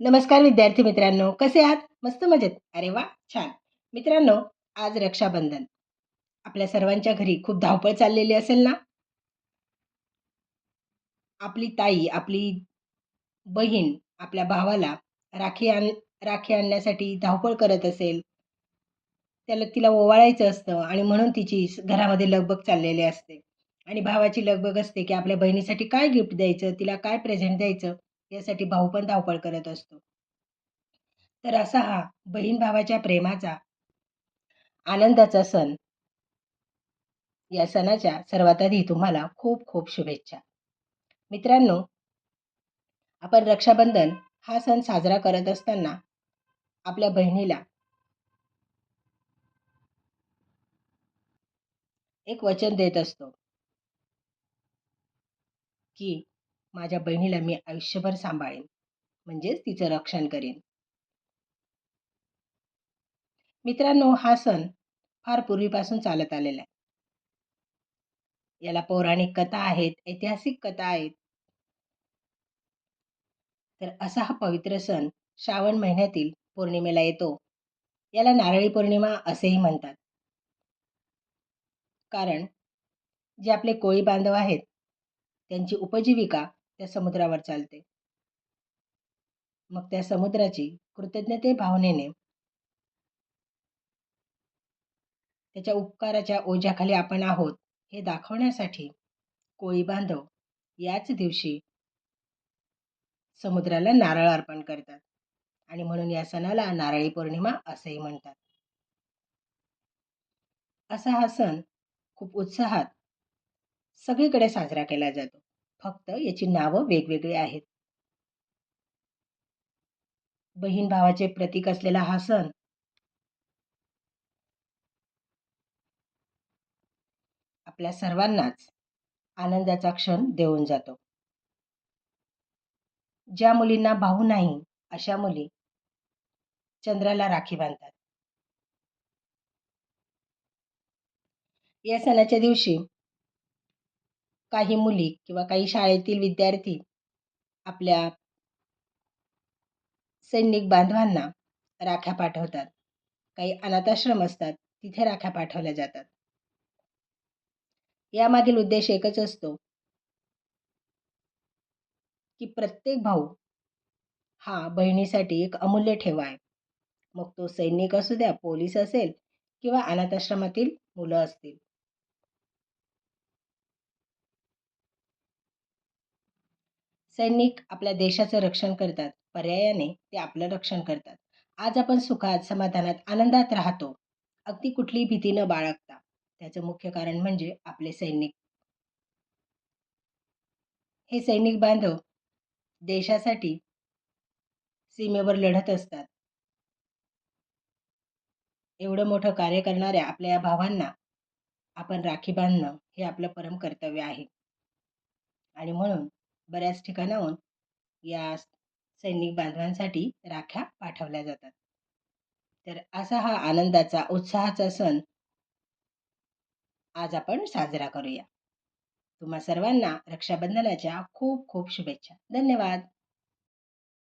नमस्कार विद्यार्थी मित्रांनो कसे आहात? मस्त मजेत. अरे वा छान. मित्रांनो आज रक्षाबंधन. आपल्या सर्वांच्या घरी खूप धावपळ चाललेली असेल ना? आपली ताई आपली बहीण आपल्या भावाला राखी आण राखी आणण्यासाठी धावपळ करत असेल. त्याला तिला ओवाळायचं असतं आणि म्हणून तिची घरामध्ये लगबग चाललेली असते. आणि भावाची लगबग असते की आपल्या बहिणीसाठी काय गिफ्ट द्यायचं तिला काय प्रेझेंट द्यायचं? यासाठी भाऊ पण धावपळ करत असतो. तर असा हा बहीण भावाच्या प्रेमाचा आनंदाचा सण या सणाच्या सर्वात आधी तुम्हाला खूप खूप शुभेच्छा. मित्रांनो आपण रक्षाबंधन हा सण साजरा करत असताना आपल्या बहिणीला एक वचन देत असतो की माझ्या बहिणीला मी आयुष्यभर सांभाळेन. म्हणजेच तिचं रक्षण करेन. मित्रांनो हा सण फार पूर्वीपासून चालत आलेला आहे. याला पौराणिक कथा आहेत ऐतिहासिक कथा आहेत. तर असा हा पवित्र सण श्रावण महिन्यातील पौर्णिमेला येतो. याला नारळी पौर्णिमा असेही म्हणतात. कारण जे आपले कोळी बांधव आहेत त्यांची उपजीविका त्या समुद्रावर चालते. मग त्या समुद्राची कृतज्ञते भावनेने त्याच्या उपकाराच्या ओझ्याखाली आपण आहोत हे दाखवण्यासाठी कोळी बांधव याच दिवशी समुद्राला नारळ अर्पण करतात आणि म्हणून या सणाला नारळी पौर्णिमा असेही म्हणतात. असा हा सण खूप उत्साहात सगळीकडे साजरा केला जातो. फक्त याची नावं वेगवेगळी आहेत. बहीण भावाचे प्रतीक असलेला हा सण आपल्या सर्वांनाच आनंदाचा क्षण देऊन जातो. ज्या मुलींना भाऊ नाही अशा मुली चंद्राला राखी बांधतात. या सणाच्या दिवशी काही मुली किंवा काही शाळेतील विद्यार्थी आपल्या सैनिक बांधवांना राख्या पाठवतात. काही अनाथाश्रम असतात तिथे राख्या पाठवल्या जातात. यामागील उद्देश एकच असतो की प्रत्येक भाऊ हा बहिणीसाठी एक अमूल्य ठेवा आहे. मग तो सैनिक असू द्या पोलीस असेल किंवा अनाथाश्रमातील मुलं असतील. सैनिक आपल्या देशाचं रक्षण करतात. पर्यायाने ते आपलं रक्षण करतात. आज आपण सुखात समाधानात आनंदात राहतो. अगदी कुठली भीती न बाळगता. त्याचं मुख्य कारण म्हणजे आपले सैनिक. हे सैनिक बांधव देशासाठी सीमेवर लढत असतात. एवढं मोठं कार्य करणाऱ्या आपल्या या भावांना आपण राखी बांधणं हे आपलं परम कर्तव्य आहे. आणि म्हणून बऱ्याच ठिकाणाहून या सैनिक बांधवांसाठी राख्या पाठवल्या जातात. तर असा हा आनंदाचा उत्साहाचा सण आज आपण साजरा करूया. तुम्हा सर्वांना रक्षाबंधनाच्या खूप खूप शुभेच्छा. धन्यवाद.